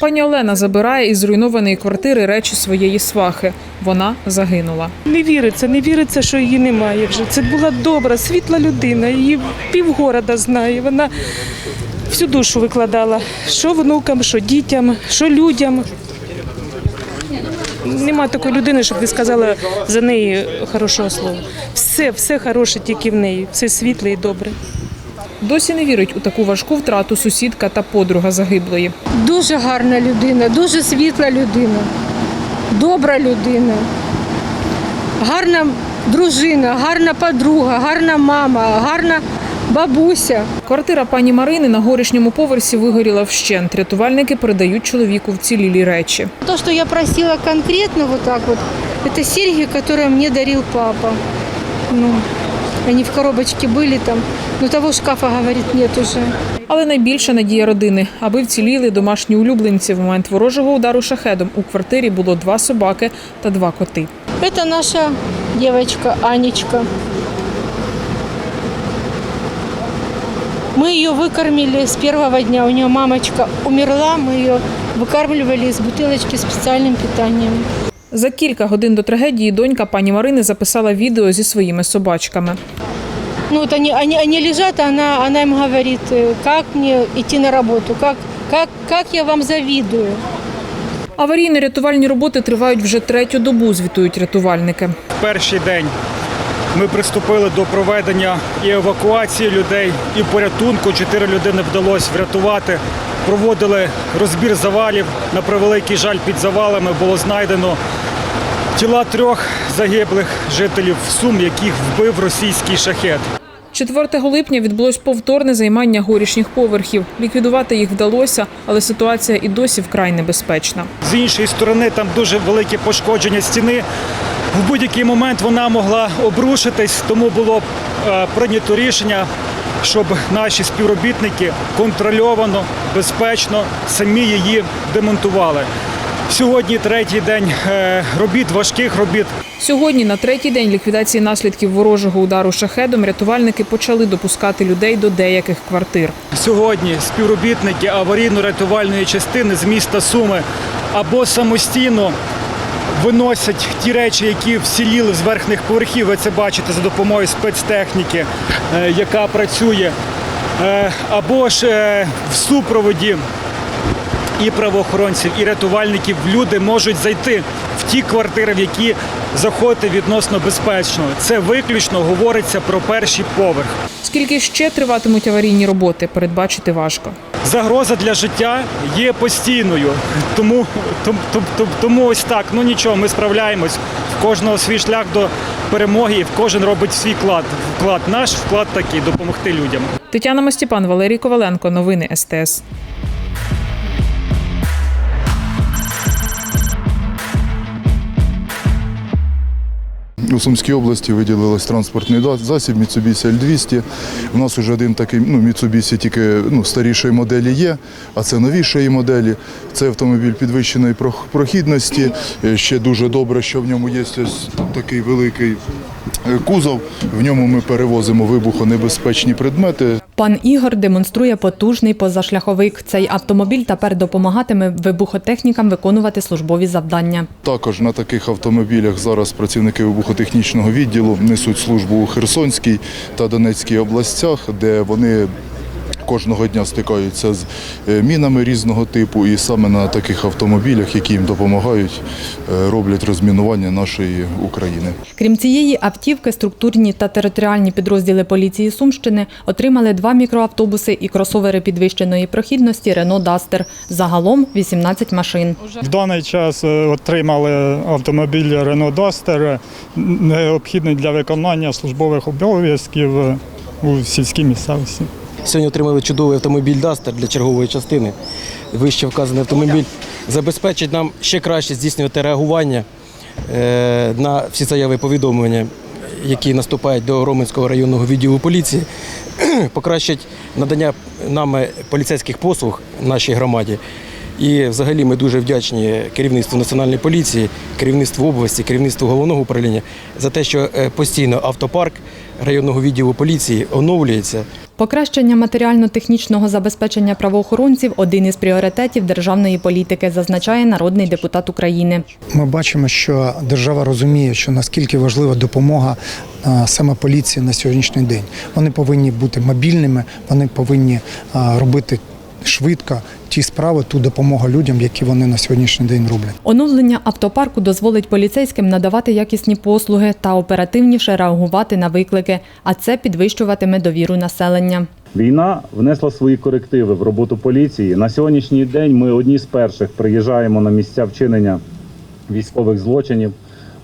Пані Олена забирає із зруйнованої квартири речі своєї свахи. Вона загинула. Не віриться, не віриться, що її немає вже. Це була добра, світла людина. Її півгорода знає. Вона всю душу викладала. Що внукам, що дітям, що людям. Нема такої людини, щоб ви сказали за неї хорошого слова. Все, все хороше тільки в неї, все світле і добре. Досі не вірить у таку важку втрату сусідка та подруга загиблої. Дуже гарна людина, дуже світла людина, добра людина, гарна дружина, гарна подруга, гарна мама, гарна бабуся. Квартира пані Марини на горішньому поверсі вигоріла вщент. Рятувальники передають чоловіку вцілілі речі. То, что я просила конкретно вот так вот, это серьги, которые мне дарил папа. Ну, они в коробочке были там, но того шкафа, говорит, нет уже. Але найбільша надія родини, аби вціліли домашні улюбленці. В момент ворожого удару шахедом у квартирі було два собаки та два коти. Это наша девочка Анечка. Мы ее выкормили с первого дня. У нее мамочка умерла, мы ее выкармливали из бутылочки с специальным питанием. За кілька годин до трагедії донька пані Марини записала відео зі своїми собачками. Ну вот они, они, они лежат, а она, она им говорит, э, как мне идти на работу, как, как, как я вам завидую. Аварійно-рятувальні роботи тривають вже третю добу, звітують рятувальники. перший день ми приступили до проведення і евакуації людей, і порятунку. Чотири людини вдалося врятувати. Проводили розбір завалів. На превеликий жаль, під завалами було знайдено тіла трьох загиблих жителів Сум, яких вбив російський шахет. 4 липня відбулось повторне займання горішніх поверхів. Ліквідувати їх вдалося, але ситуація і досі вкрай небезпечна. З іншої сторони, там дуже велике пошкодження стіни. В будь-який момент вона могла обрушитись, тому було е, прийнято рішення, щоб наші співробітники контрольовано, безпечно самі її демонтували. Сьогодні третій день е, робіт, важких робіт. Сьогодні, на третій день ліквідації наслідків ворожого удару шахедом, рятувальники почали допускати людей до деяких квартир. Сьогодні співробітники аварійно-рятувальної частини з міста Суми або самостійно виносять ті речі, які всіліли з верхніх поверхів. Ви це бачите за допомогою спецтехніки, е, яка працює, е, або ж в супроводі і правоохоронців, і рятувальників люди можуть зайти в ті квартири, в які заходити відносно безпечно. Це виключно говориться про перший поверх. Скільки ще триватимуть аварійні роботи, передбачити важко. Загроза для життя є постійною. Тому, тому, тому, тому ось так. Ну нічого, ми справляємось. В кожного свій шлях до перемоги, і в кожен робить свій вклад. Вклад наш вклад такий допомогти людям. Тетяна Мостіпан, Валерій Коваленко. Новини СТС. У Сумській області виділилось транспортний засіб Mitsubishi L200. У нас вже один такий ну, Mitsubishi тільки ну, старішої моделі є, а це новішої моделі. Це автомобіль підвищеної прохідності. Е, Ще дуже добре, що в ньому є ось такий великий е, кузов. В ньому ми перевозимо вибухонебезпечні предмети. Пан Ігор демонструє потужний позашляховик. Цей автомобіль тепер допомагатиме вибухотехнікам виконувати службові завдання. Також на таких автомобілях зараз працівники вибухотехнічного відділу несуть службу у Херсонській та Донецькій областях, де вони кожного дня стикаються з е, мінами різного типу, і саме на таких автомобілях, які їм допомагають, е, роблять розмінування нашої України. Крім цієї автівки, структурні та територіальні підрозділи поліції Сумщини отримали два мікроавтобуси і кросовери підвищеної прохідності Рено Дастер. Загалом 18 машин. В даний час е, отримали автомобіль Renault Duster, необхідний для виконання службових обов'язків у сільській місцевості. Сьогодні отримали чудовий автомобіль Дастер для чергової частини. Вище вказаний автомобіль забезпечить нам ще краще здійснювати реагування е, на всі заяви повідомлення, які наступають до Роменського районного відділу поліції, покращить надання нами поліцейських послуг нашій громаді. І взагалі ми дуже вдячні керівництву національної поліції, керівництву області, керівництву головного управління за те, що е, постійно автопарк районного відділу поліції оновлюється. Покращення матеріально-технічного забезпечення правоохоронців один із пріоритетів державної політики, зазначає народний депутат України. Ми бачимо, що держава розуміє, що наскільки важлива допомога саме поліції на сьогоднішній день. Вони повинні бути мобільними, вони повинні робити швидко ті справи, ту допомогу людям, які вони на сьогоднішній день роблять. Оновлення автопарку дозволить поліцейським надавати якісні послуги та оперативніше реагувати на виклики, а це підвищуватиме довіру населення. Війна внесла свої корективи в роботу поліції. На сьогоднішній день ми одні з перших приїжджаємо на місця вчинення військових злочинів.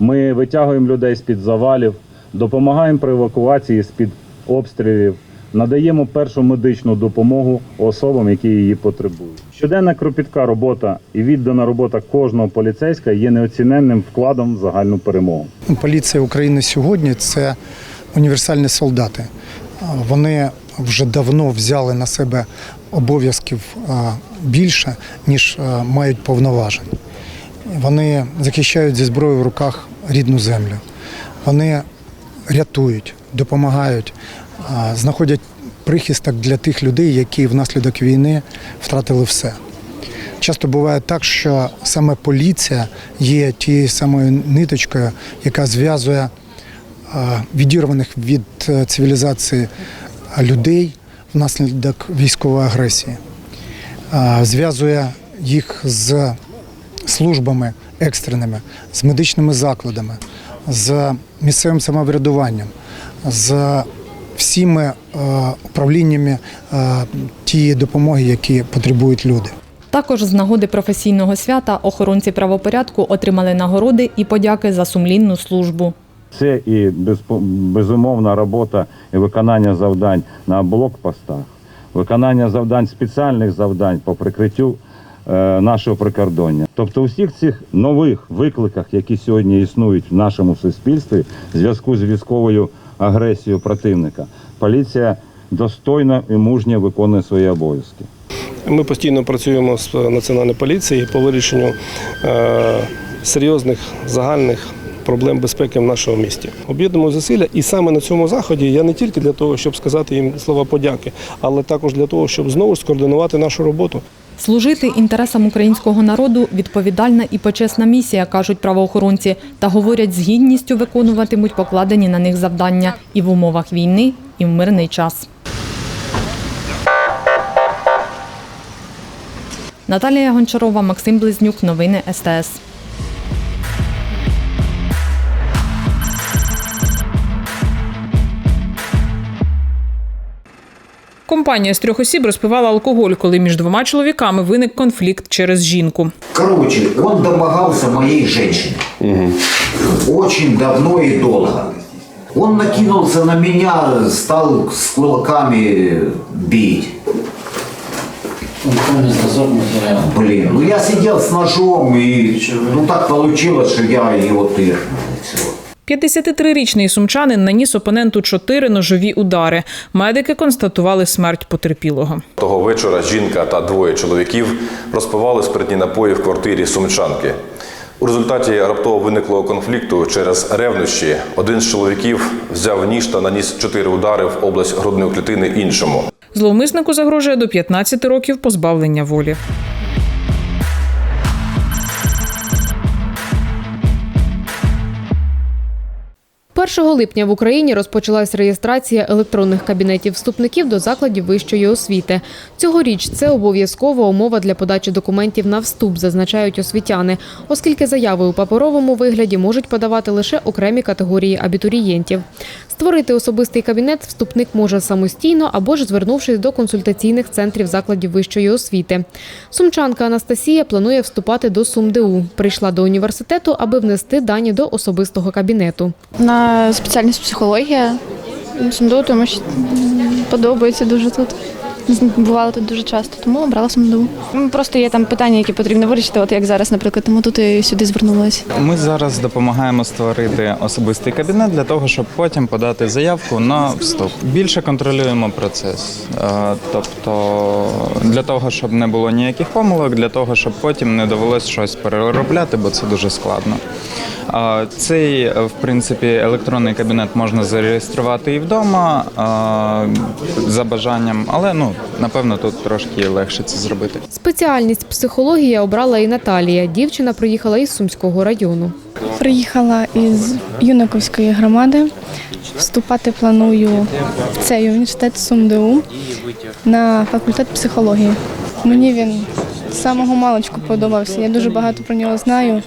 Ми витягуємо людей з-під завалів, допомагаємо при евакуації з-під обстрілів, надаємо першу медичну допомогу особам, які її потребують. Щоденна кропітка робота і віддана робота кожного поліцейська є неоціненним вкладом в загальну перемогу. Поліція України сьогодні це універсальні солдати. Вони вже давно взяли на себе обов'язків більше, ніж мають повноважень. Вони захищають зі зброєю в руках рідну землю. Вони рятують, допомагають, знаходять прихисток для тих людей, які внаслідок війни втратили все. Часто буває так, що саме поліція є тією самою ниточкою, яка зв'язує відірваних від е, цивілізації людей внаслідок військової агресії, зв'язує їх з службами екстреними, з медичними закладами, з місцевим самоврядуванням, з всіми е, управліннями е, тієї допомоги, які потребують люди. Також з нагоди професійного свята охоронці правопорядку отримали нагороди і подяки за сумлінну службу. Це і безумовна робота і виконання завдань на блокпостах, виконання завдань спеціальних завдань по прикриттю е, нашого прикордоння. Тобто, у всіх цих нових викликах, які сьогодні існують в нашому суспільстві, в зв'язку з військовою агресією противника, поліція достойно і мужньо виконує свої обов'язки. Ми постійно працюємо з національною поліцією по вирішенню е, серйозних загальних проблем безпеки в нашому місті. Об'єднуємо зусилля, і саме на цьому заході я не тільки для того, щоб сказати їм слова подяки, але також для того, щоб знову скоординувати нашу роботу. Служити інтересам українського народу відповідальна і почесна місія, кажуть правоохоронці, та говорять, з гідністю виконуватимуть покладені на них завдання і в умовах війни, і в мирний час. Наталія Гончарова, Максим Близнюк. Новини СТС. Компанія з трьох осіб розпивала алкоголь, коли між двома чоловіками виник конфлікт через жінку. Короче, он домогался моей женщины. Очень давно и долго. Он накинулся на меня, стал с кулаками бить. Блин, ну я сидел с ножом и ну так получилось, что я его тырнул. И 53-річний сумчанин наніс опоненту чотири ножові удари. Медики констатували смерть потерпілого. Того вечора жінка та двоє чоловіків розпивали спиртні напої в квартирі сумчанки. У результаті раптово виниклого конфлікту через ревнощі один з чоловіків взяв ніж та наніс чотири удари в область грудної клітини іншому. Зловмиснику загрожує до 15 років позбавлення волі. Першого липня в Україні розпочалась реєстрація електронних кабінетів вступників до закладів вищої освіти. Цьогоріч це обов'язкова умова для подачі документів на вступ, зазначають освітяни, оскільки заяви у паперовому вигляді можуть подавати лише окремі категорії абітурієнтів. Створити особистий кабінет вступник може самостійно або ж звернувшись до консультаційних центрів закладів вищої освіти. Сумчанка Анастасія планує вступати до СумДУ. Прийшла до університету, аби внести дані до особистого кабінету. На спеціальність психологія СумДУ, тому що подобається дуже тут. Бувала тут дуже часто, тому обрала СумДУ. М, Просто є там питання, які потрібно вирішити, от як зараз, наприклад, тому тут і сюди звернулася. Ми зараз допомагаємо створити особистий кабінет для того, щоб потім подати заявку на вступ. Більше контролюємо процес. Е, Тобто для того, щоб не було ніяких помилок, для того, щоб потім не довелось щось переробляти, бо це дуже складно. Е, Цей, в принципі, електронний кабінет можна зареєструвати і вдома е, за бажанням, але ну напевно тут трошки легше це зробити. Спеціальність психологія обрала і Наталія. Дівчина приїхала із Сумського району. Приїхала із Юнаковської громади. Вступати планую в цей університет СумДУ на факультет психології. Мені він з самого маличку подобався. Я дуже багато про нього знаю.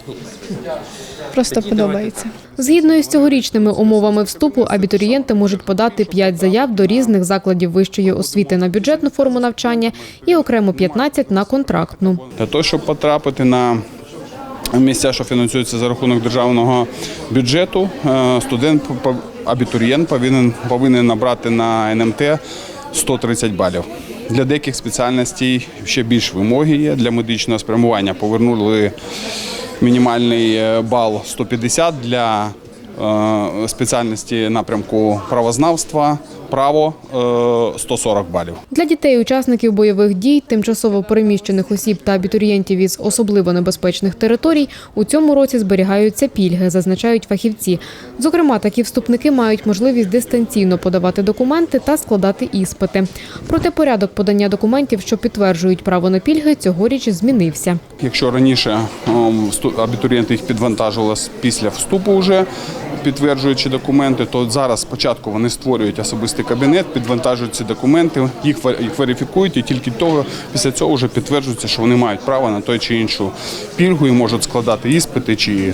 Просто подобається. Згідно із цьогорічними умовами вступу, абітурієнти можуть подати 5 заяв до різних закладів вищої освіти на бюджетну форму навчання і окремо 15 на контрактну. Для того, щоб потрапити на місця, що фінансуються за рахунок державного бюджету, е, студент абітурієнт повинен повинен набрати на НМТ 130 балів. Для деяких спеціальностей ще більш вимоги є. Для медичного спрямування повернули мінімальний е, бал 150 для е, спеціальності напрямку правознавства, право е, 140 балів. Для дітей, учасників бойових дій, тимчасово переміщених осіб та абітурієнтів із особливо небезпечних територій у цьому році зберігаються пільги, зазначають фахівці. Зокрема, такі вступники мають можливість дистанційно подавати документи та складати іспити. Проте порядок подання документів, що підтверджують право на пільги, цьогоріч змінився. Якщо раніше ем, абітурієнти їх підвантажували після вступу, вже підтверджуючи документи, то зараз спочатку вони створюють особистий кабінет, підвантажують ці документи, їх ве- їх верифікують, і тільки того після цього вже підтверджується, що вони мають право на той чи іншу пільгу і можуть складати іспити чи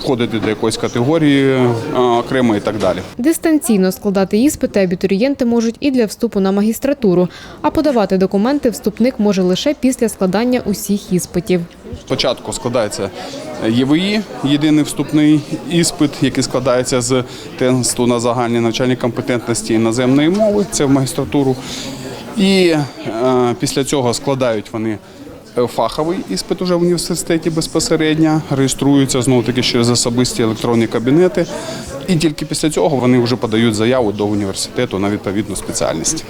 входити до якоїсь категорії е, окремо і так далі. Дистанційно складати іспити абітурієнти можуть і для вступу на магістратуру, а подавати документи вступник може лише після складання усіх іспитів. Спочатку складається ЄВІ, єдиний вступний іспит, який складається з тесту на загальні навчальні компетентності іноземної мови, це в магістратуру. І е, після цього складають вони е, фаховий іспит уже в університеті безпосередньо, реєструються знову таки через особисті електронні кабінети. І тільки після цього вони вже подають заяву до університету на відповідну спеціальність.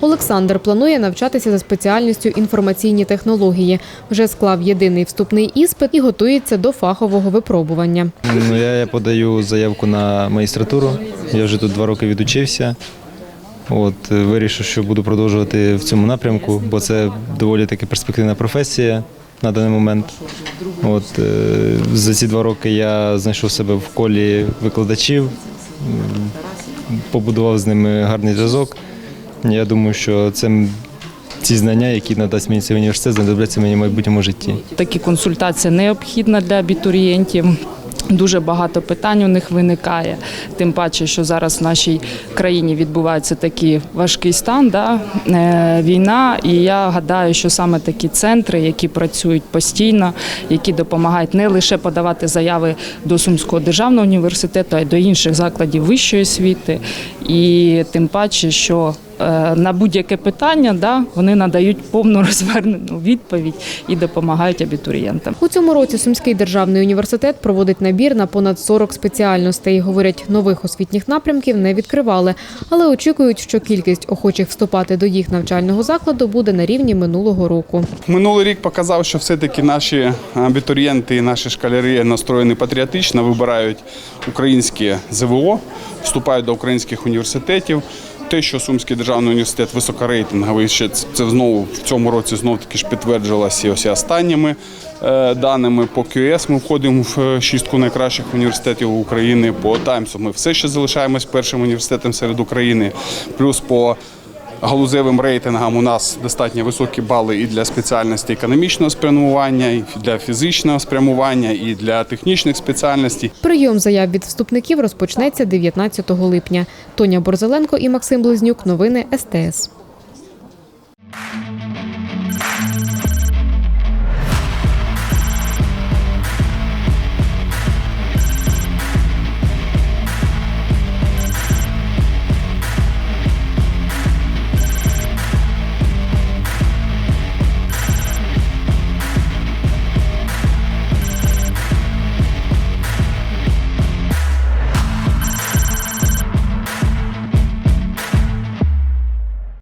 Олександр планує навчатися за спеціальністю інформаційні технології. Вже склав єдиний вступний іспит і готується до фахового випробування. Ну, я, я подаю заявку на магістратуру. Я вже тут два роки відучився. От, е, вирішив, що буду продовжувати в цьому напрямку, бо це доволі таки перспективна професія на даний момент. От, е, за ці два роки я знайшов себе в колі викладачів, побудував з ними гарний зв'язок. Я думаю, що це ці знання, які надасть мені цей університет, знадобляться мені в майбутньому житті. Такі консультації необхідна для абітурієнтів. Дуже багато питань у них виникає. Тим паче, що зараз в нашій країні відбувається такий важкий стан, да? е, війна. І я гадаю, що саме такі центри, які працюють постійно, які допомагають не лише подавати заяви до Сумського державного університету, а й до інших закладів вищої освіти. І тим паче, що на будь-яке питання да, вони надають повну розвернену відповідь і допомагають абітурієнтам. У цьому році Сумський державний університет проводить набір на понад 40 спеціальностей. Говорять, нових освітніх напрямків не відкривали, але очікують, що кількість охочих вступати до їх навчального закладу буде на рівні минулого року. Минулий рік показав, що все-таки наші абітурієнти і наші школярі настроєні патріотично, вибирають українське ЗВО, вступають до українських університетів. Те, що Сумський державний університет високорейтинговий, ще це знову в цьому році знов таки ж підтверджилося ось останніми е, даними. По QS ми входимо в е, шістку найкращих університетів України. По Таймсу ми все ще залишаємось першим університетом серед України. Плюс по галузевим рейтингам у нас достатньо високі бали і для спеціальності економічного спрямування, і для фізичного спрямування, і для технічних спеціальностей. Прийом заяв від вступників розпочнеться 19 липня. Тоня Борзеленко і Максим Близнюк. Новини СТС.